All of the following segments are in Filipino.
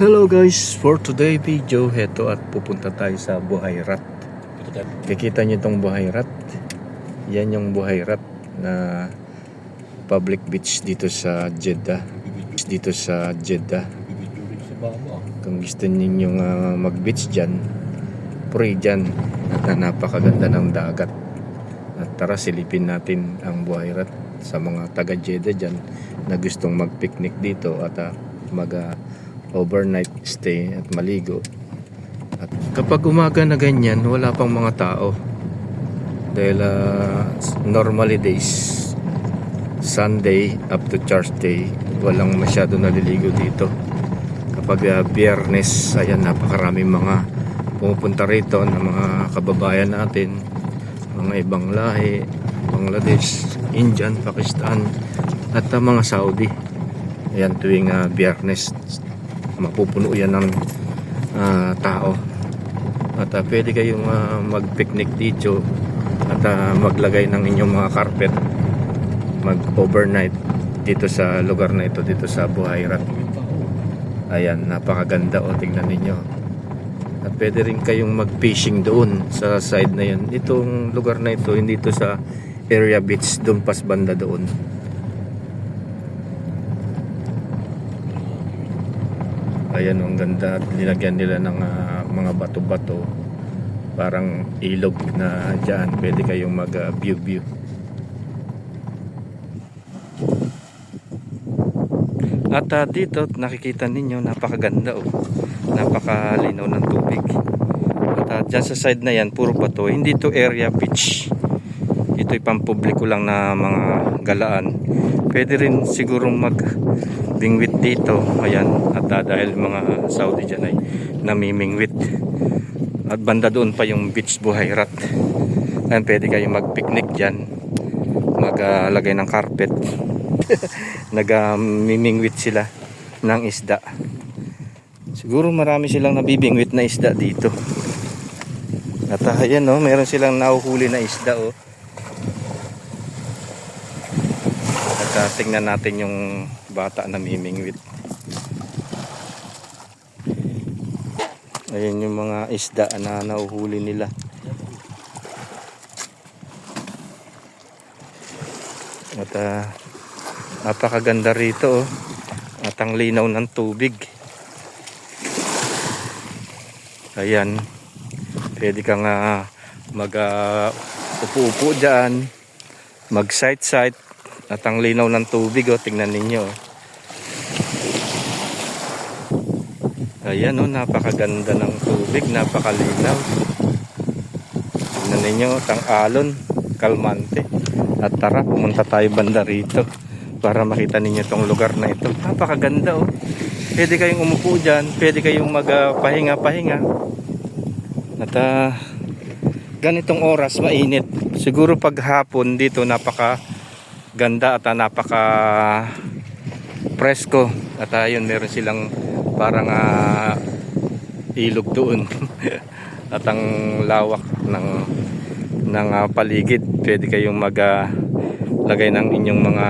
Hello guys, for today video, heto at pupunta tayo sa Buhayrat. Kikita niyo itong Buhayrat? Yan yung Buhayrat na public beach dito sa Jeddah. Dito sa Jeddah. Kung gusto ninyo uh, mag-beach dyan, free dyan. At na napakaganda ng dagat. At tara silipin natin ang Buhayrat sa mga taga Jeddah dyan na gustong mag-picnic dito at ah, mag ah, overnight stay at maligo. At kapag umaga na ganyan, wala pang mga tao. Dahil ah, normally days, Sunday up to Thursday, walang masyado naliligo dito. Kapag ah, biyernes, ayan, napakaraming mga pumupunta rito ng mga kababayan natin, mga ibang lahi, Bangladesh, Indian, Pakistan, at ah, mga Saudi. Ayan, tuwing ah, biyernes, mapupuno yan ng ah, tao. At ah, pwede kayong ah, mag-picnic dito at ah, maglagay ng inyong mga carpet mag-overnight dito sa lugar na ito, dito sa Buhayrat. Ayan, napakaganda o tingnan ninyo. At pwede rin kayong mag-fishing doon sa side na yan. Itong lugar na ito, hindi ito sa area beach, doon pas banda doon. Ayan, ang ganda. At Nilagyan nila ng ah, mga bato-bato. Parang ilog na dyan. Pwede kayong mag-view-view. At ah, dito nakikita ninyo napakaganda oh. Napakalinaw ng tubig. At ah, dyan sa side na yan puro bato. Hindi to area beach. Ito'y pampubliko lang na mga galaan. Pwede rin sigurong mag bingwit dito. Ayan. At ah, dahil mga Saudi dyan ay namimingwit. At banda doon pa yung beach Buhayrat. Ayan, pwede kayong mag-picnic dyan. Maglagay ng carpet. Nagmimingwit sila ng isda. Siguro marami silang nabibingwit na isda dito. At ah, ayan oh, meron silang nahuhuli na isda oh. At ah, tingnan natin yung bata na mimingwit. Ayan yung mga isda na nahuhuli nila. At ah, napakaganda rito oh. At ang linaw ng tubig. Ayan. Pwede kang ah, mag ah, upo-upo dyan. Mag sight-sight. At linaw ng tubig oh. Tingnan ninyo. oh. Ayan oh, napakaganda ng tubig, napakalinaw. Tingnan ninyo, tang alon, kalmante. At tara, pumunta tayo banda rito para makita ninyo tong lugar na ito. Napakaganda oh. Pwede kayong umupo dyan, pwede kayong magpahinga-pahinga. At ah, ganitong oras, mainit. Siguro pag hapon dito, napaka ganda at ah, napaka presko. At ayun, meron silang parang ah, ilog doon. at ang lawak ng ng ah, paligid. Pwede kayong mag ah, lagay ng inyong mga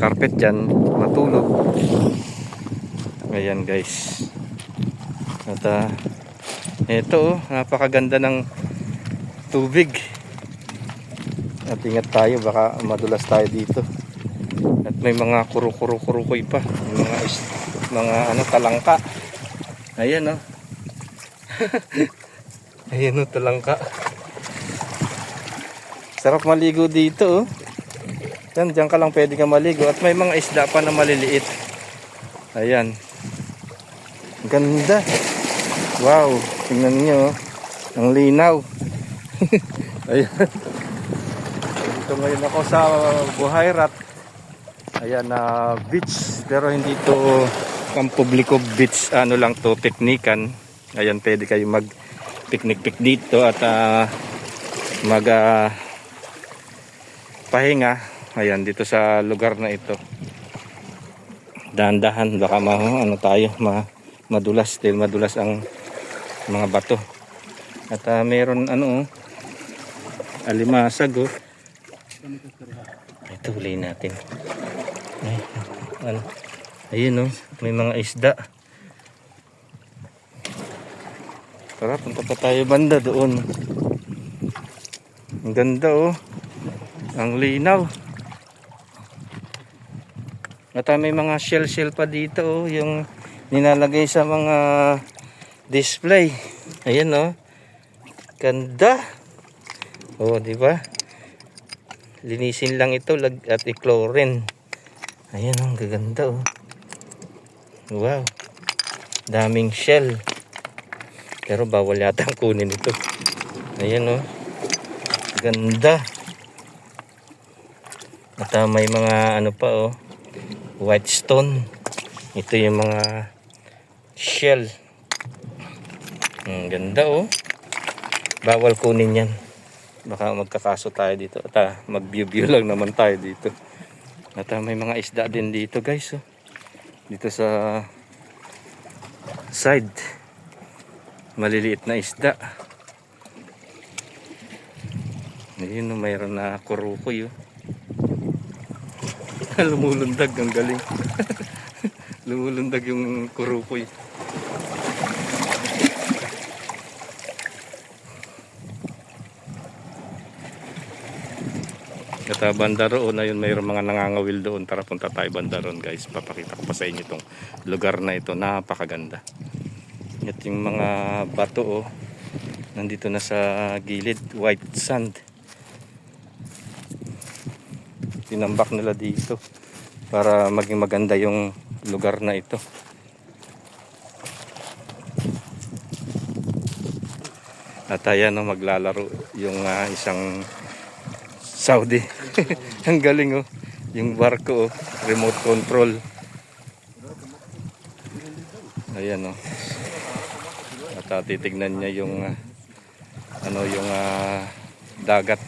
carpet dyan, matulog. Ayan guys. At ah, ito oh, napakaganda ng tubig. At ingat tayo, baka madulas tayo dito. At may mga kuro-kuro-kurukoy pa. May mga mga ano talangka. Ayan oh. Ayan oh, talangka. Sarap maligo dito oh. Yan, dyan ka lang pwede ka maligo. At may mga isda pa na maliliit. Ayan. Ganda. Wow. Tingnan niyo oh. Ang linaw. Ayan. Dito ngayon ako sa Buhayrat. Ayan na beach. Pero hindi to pang publiko beach. Ano lang to, piknikan. Ayan, pwede kayo mag picnic-pic dito at ah, mag ah, pahinga. Ayan, dito sa lugar na ito. Dahan-dahan, baka ma, ano tayo, ma, madulas. Dahil madulas ang mga bato. At ah, meron ano, oh, alimasag oh. Ito huli natin. Ay, ano, ayun oh, may mga isda. Tara, punta pa tayo banda doon. Ang ganda oh. Ang linaw. At ah, may mga shell-shell pa dito oh, yung nilalagay sa mga display. Ayan oh. Ganda. Oh, di ba? Linisin lang ito lag at i-chlorine. Ayan ang gaganda oh. Wow. Daming shell. Pero bawal yata ang kunin ito. Ayan oh. Ganda. At ah, may mga ano pa oh. White stone. Ito yung mga shell. Ang ganda oh. Bawal kunin yan. Baka magkakaso tayo dito. At mag-view-view lang naman tayo dito. At ah, may mga isda din dito guys oh. Dito sa side. Maliliit na isda. Ayun, oh, mayroon na kurukoy. Oh. Lumulundag, ang galing. Lumulundag yung kurukoy. At uh, banda roon na yun, mayroong mga nangangawil doon. Tara punta tayo banda roon guys. Papakita ko pa sa inyo itong lugar na ito. Napakaganda. At yung mga bato oh, nandito na sa gilid. White sand. Tinambak nila dito para maging maganda yung lugar na ito. At ayan oh, maglalaro yung ah, isang Saudi. Ang galing oh. Yung barko oh, remote control. Ayan oh. At ah, titignan niya yung ah, ano yung ah, dagat.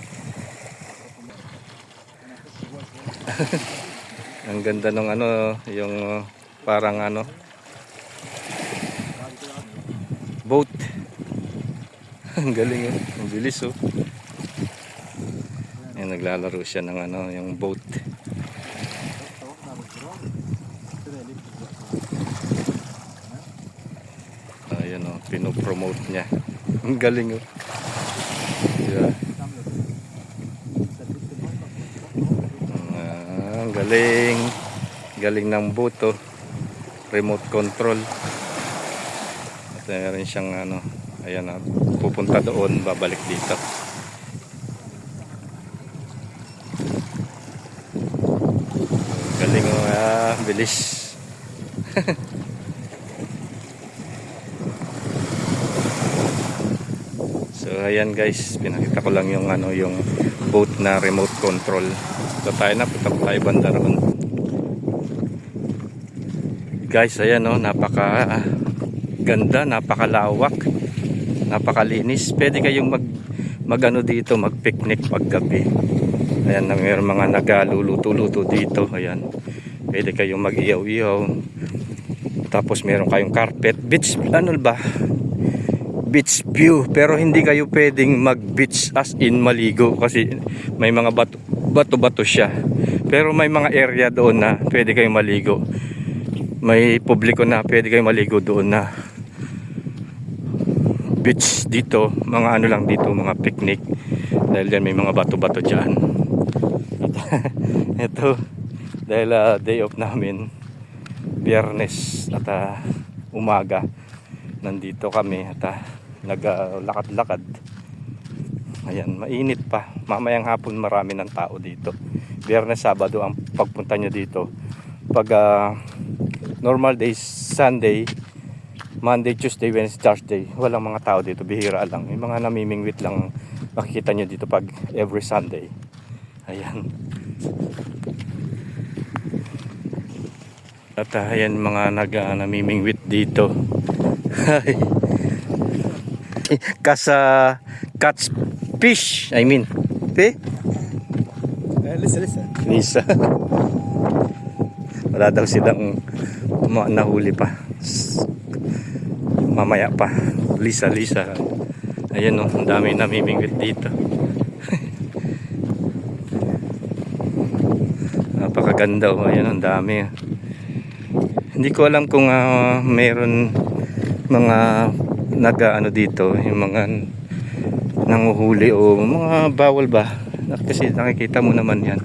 Ang ganda ng ano yung ah, parang ano boat. Ang galing oh. Ang bilis oh. Naglalaro siya ng ano, yung boat. Ayan o, pinopromote niya. Ang galing o. Yeah. Ah, ang galing. Galing ng boat o. Remote control. At meron siyang ano, ayan o, pupunta doon, babalik dito. Galing mo ah, bilis. so ayan guys, pinakita ko lang yung ano yung boat na remote control. So tayo na, punta tayo banda roon. Guys, ayan oh, napaka ah, ganda, napakalawak, napakalinis. Pwede kayong mag magano dito, mag-picnic paggabi. Ayan, na mayroong mga nagaluluto-luto dito. Ayan. Pwede kayong mag-iyaw-iyaw. Tapos meron kayong carpet. Beach, ano ba? Beach view. Pero hindi kayo pwedeng mag-beach as in maligo. Kasi may mga bato, bato-bato siya. Pero may mga area doon na pwede kayong maligo. May publiko na pwede kayong maligo doon na beach dito. Mga ano lang dito, mga picnic. Dahil yan may mga bato-bato dyan. ito dahil ah, day off namin biyernes at ah, umaga nandito kami at ah, naglakad-lakad. Ayan mainit pa. Mamayang hapon marami ng tao dito. Biyernes sabado ang pagpunta nyo dito. Pag ah, normal days Sunday Monday, Tuesday, Wednesday, Thursday walang mga tao dito. Bihira lang. Yung mga namimingwit lang makikita nyo dito pag every Sunday. Ayan At ah, ayan mga nag uh, namimingwit dito. Kasa catch fish, I mean. Te? Eh, lisa, lisa. Lisa. Wala daw silang nahuli pa. Mamaya pa. Lisa, Lisa. Ayan oh, ang dami namimingwit dito. Napakaganda oh. Ayan, ang dami. Hindi ko alam kung ah, mayroon mga nag ano dito, yung mga nanguhuli o mga bawal ba? Kasi nakikita mo naman yan.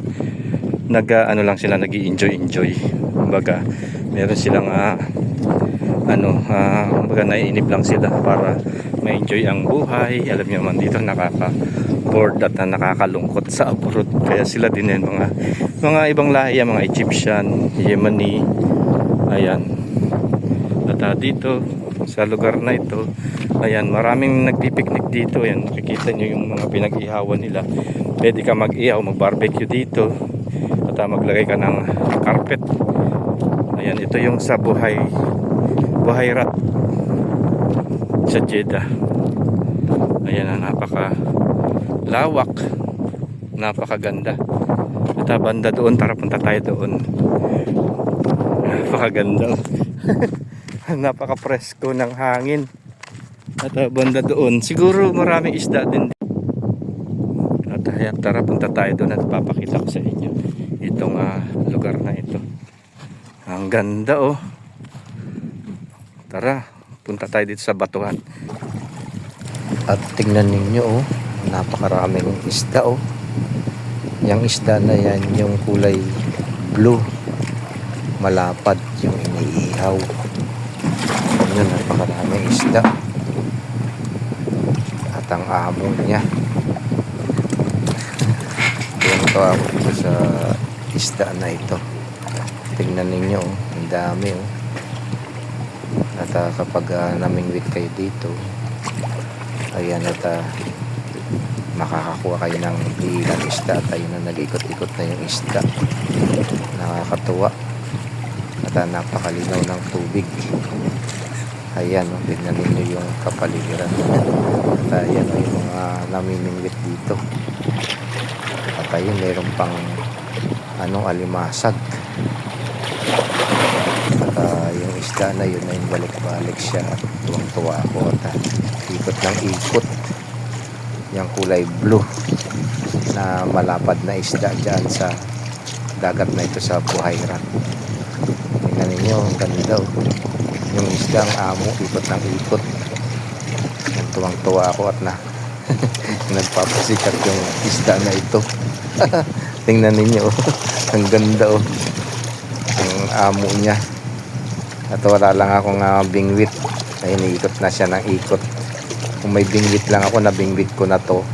Nag ano lang sila, nag enjoy enjoy Kumbaga, meron silang ah, ano, ah, kumbaga naiinip lang sila para ma-enjoy ang buhay. Alam niyo man dito nakaka bored at na nakakalungkot sa abroad. Kaya sila din yan mga mga ibang lahi, yan, mga Egyptian, Yemeni. Ayan. At ah, dito sa lugar na ito, ayan, maraming nagpipiknik dito. Ayan, nakikita nyo yung mga pinag-ihawan nila. Pwede ka mag-ihaw, mag-barbecue dito. At ah, maglagay ka ng carpet. Ayan, ito yung sa buhay Buhayrat sa Jeddah. Ayan na napaka lawak, napakaganda. At ah, banda doon, tara punta tayo doon. Napakaganda. Napaka-presko ng hangin. At ah, banda doon, siguro maraming isda din. At ayan, tara punta tayo doon at papakita ko sa inyo itong ah, lugar na ito. Ang ganda oh. Tara, punta tayo dito sa batuhan. At tingnan ninyo oh, napakaraming isda oh. Yung isda na yan, yung kulay blue. Malapad yung iniihaw. Yun, napakaraming isda. At ang amo niya. To ako dito sa isda na ito. Tingnan ninyo oh, ang dami oh. At ah, kapag uh, namingwit kayo dito, ayan at ah, makakakuha kayo ng ilang isda at ayun na nag-ikot-ikot na yung isda. Nakakatuwa. At napakalinaw ng tubig. Ayan, oh, tignan ninyo yung kapaligiran. At ayan oh, yung mga namimingwit dito. At ayun, meron pang anong alimasag. At ah, yung isda na yun ay balik-balik siya at tuwang-tuwa ako at ah, ikot ng ikot yung kulay blue na malapad na isda dyan sa dagat na ito sa Buhayran tingnan ninyo ang ganda oh. yung isda ang amo ikot ng ikot. Yung tuwang-tuwa ako at na nagpapasikat yung isda na ito. Tingnan ninyo oh. ang ganda oh. Ang amo niya. At wala lang akong uh, bingwit. Ay iniikot na siya ng ikot. Kung may bingwit lang ako na bingwit ko na to.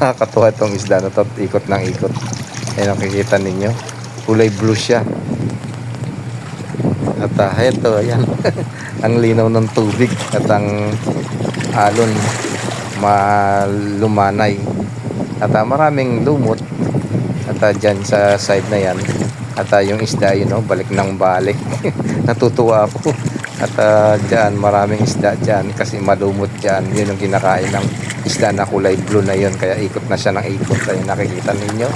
Nakakatuwa itong isda na to ikot ng ikot. Ay nakikita ninyo? Kulay blue siya at uh, ito ayan. Ang linaw ng tubig at ang alon malumanay. At uh, maraming lumot at uh, dyan sa side na yan. At uh, yung isda yun know, balik ng balik. Natutuwa ako. At uh, dyan maraming isda dyan kasi malumot dyan. Yun yung kinakain ng isda na kulay blue na yun. Kaya ikot na siya ng ikot. Ayun nakikita ninyo.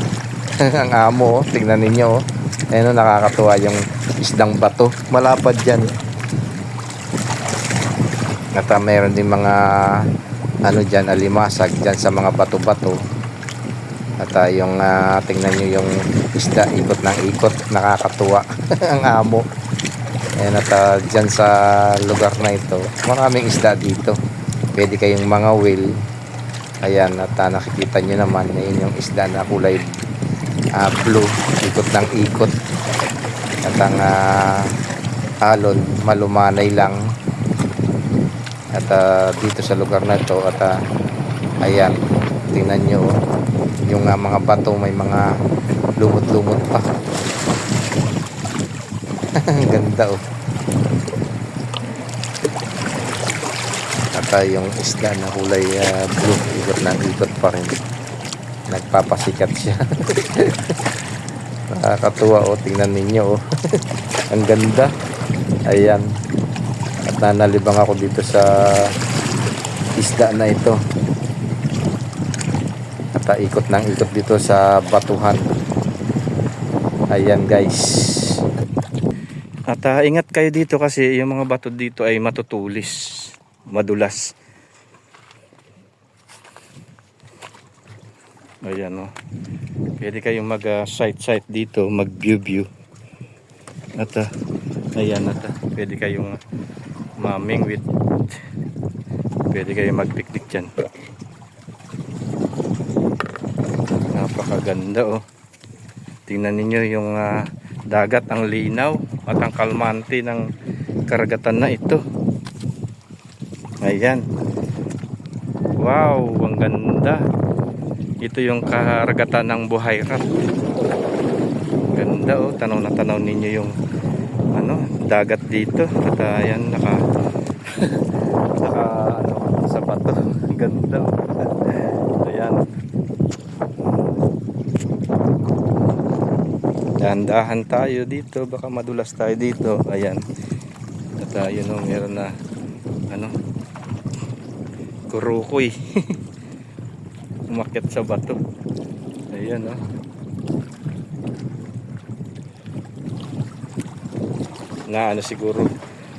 Ang amo oh. tingnan ninyo oh. Ayun oh, nakakatuwa yung isdang bato. Malapad dyan at uh, meron din mga ano dyan alimasag dyan sa mga bato-bato. At uh, yung uh, tingnan nyo yung isda ikot ng ikot. Nakakatuwa ang amo. Ayan at uh, dyan sa lugar na ito, maraming isda dito. Pwede kayong mga whale. Ayan at uh, nakikita nyo naman, yun yung isda na kulay uh, blue, ikot ng ikot. At ang uh, alon, malumanay lang. At uh, dito sa lugar na ito, at uh, ayan, tingnan nyo, yung uh, mga bato may mga lumot-lumot pa. Ang ganda oh. Yung isda na kulay uh, blue, ikot na ikot pa rin. Nagpapasikat siya. Nakakatuwa oh, tingnan ninyo oh. Ang ganda. Ayan. At nanalibang ako dito sa isda na ito. At uh, ikot ng ikot dito sa batuhan. Ayan guys. At ah, ingat kayo dito kasi yung mga bato dito ay matutulis, madulas. Ayan oh. Pwede kayong mag uh, site site dito, mag view view. At ah, ayan at ah, pwede kayong maming with pwede kayo mag-picnic dyan. Napakaganda oh. Tingnan ninyo yung ah, dagat ang linaw at ang kalmante ng karagatan na ito. Ayan. Wow ang ganda ito yung karagatan ng Buhayrat ganda oh. Tanaw na tanaw ninyo yung ano dagat dito. At ah, ayan naka naka ano sa bato. Ganda oh. ayan. Dahan-dahan tayo dito. Baka madulas tayo dito. Ayan. At uh, yun o meron na ano kurukoy umakyat sa bato ayan o na ano siguro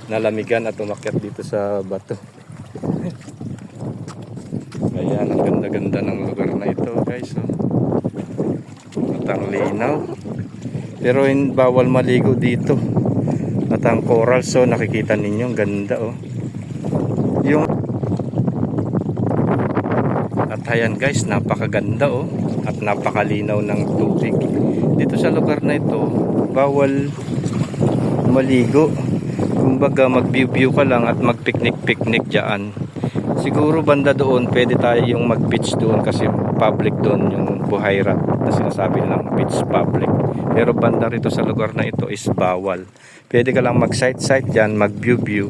nalamigan at umakyat dito sa bato ayan ang ganda-ganda ng lugar na ito guys oh. at ang linaw pero in, bawal maligo dito. At ang coral so nakikita ninyo ang ganda oh. Yung ayan guys, napakaganda oh at napakalinaw ng tubig. Dito sa lugar na ito, bawal maligo. Kumbaga mag-view-view ka lang at mag-picnic-picnic diyan. Siguro banda doon, pwede tayo yung mag-beach doon kasi public doon yung Buhayrat na sinasabi nilang beach public. Pero banda rito sa lugar na ito is bawal. Pwede ka lang mag-site-site dyan, mag-view-view.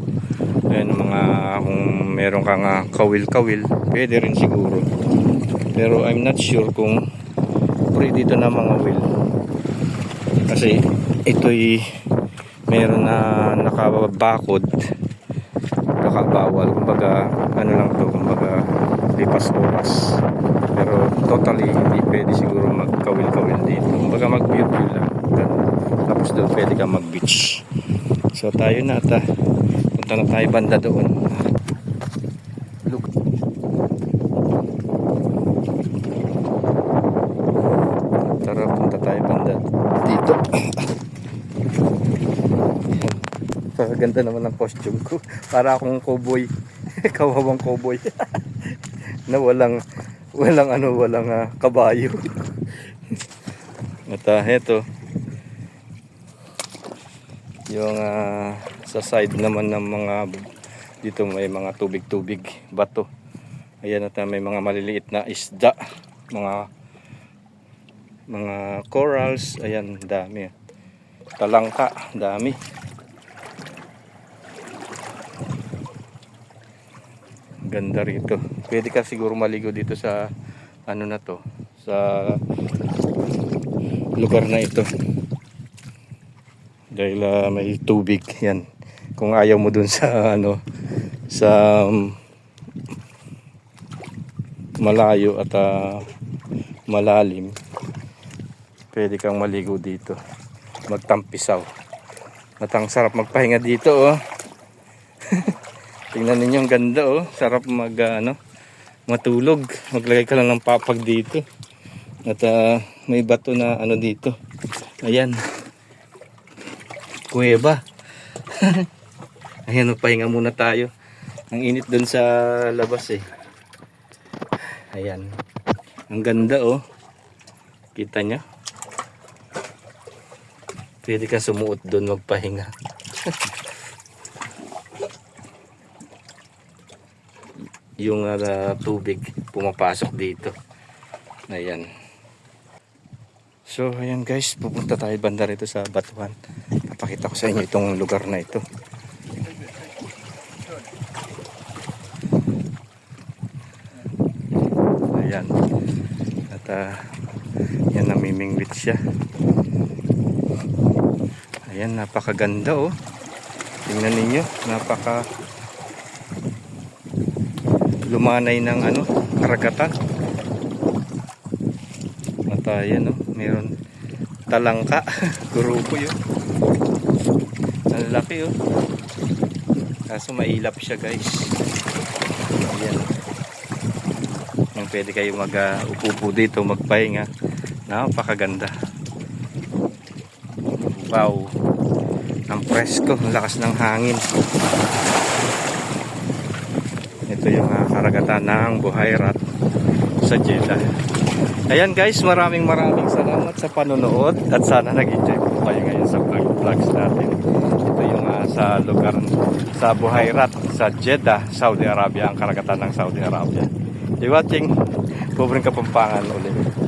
Ayan, mga kung meron kang ah, kawil-kawil, pwede rin siguro. Pero I'm not sure kung free dito na mga will. Kasi ito'y meron na nakabakod baka bawal kumbaga ano lang to kumbaga lipas oras. Pero totally hindi pwede siguro magkawil-kawil dito. Kumbaga mag view view lang tapos doon pwede ka mag beach so tayo na ata punta na tayo banda doon Look. tara punta tayo banda dito Paganda naman ng costume ko. Para akong cowboy. Kawawang cowboy. na walang walang ano, walang ah, kabayo. At uh, eto. Yung ah, sa side naman ng mga dito may mga tubig-tubig, bato. Ayan at may mga maliliit na isda, mga mga corals, ayan dami. Talangka, dami. ganda rito pwede ka siguro maligo dito sa ano na to sa lugar na ito dahil ah, may tubig yan kung ayaw mo dun sa ano sa um, malayo at ah, malalim pwede kang maligo dito magtampisaw at sarap magpahinga dito oh Tingnan ninyo ang ganda oh. Sarap mag ah, ano, matulog. Maglagay ka lang ng papag dito. At ah, may bato na ano dito. Ayan. Kuweba. Ayan, magpahinga muna tayo. Ang init doon sa labas eh. Ayan. Ang ganda oh. Kita nyo? Pwede ka sumuot doon magpahinga. yung ah, tubig pumapasok dito. Ayan. So, ayan guys, pupunta tayo banda rito sa Batuan. Papakita ko sa inyo itong lugar na ito. Ayan. Ah, yan namimingwit siya. Ayan, napakaganda oh. Tingnan ninyo, napaka lumanay ng ano, karagatan. At ayan oh, meron talangka, grupo yun. Ang laki oh. Kaso mailap siya guys. Ayan. Yung pwede kayo mag uh, upo dito, magpahinga. Napakaganda. Wow. Ang presko, lakas ng hangin. Ito yung ah, karagatan ng Buhayrat sa Jeddah. Ayan guys, maraming maraming salamat sa panonood at sana nag-enjoy po kayo ngayon sa vlog vlogs natin. Ito yung ah, sa lugar sa Buhayrat sa Jeddah, Saudi Arabia, ang karagatan ng Saudi Arabia. You watching? Pobreng Kapampangan ulit.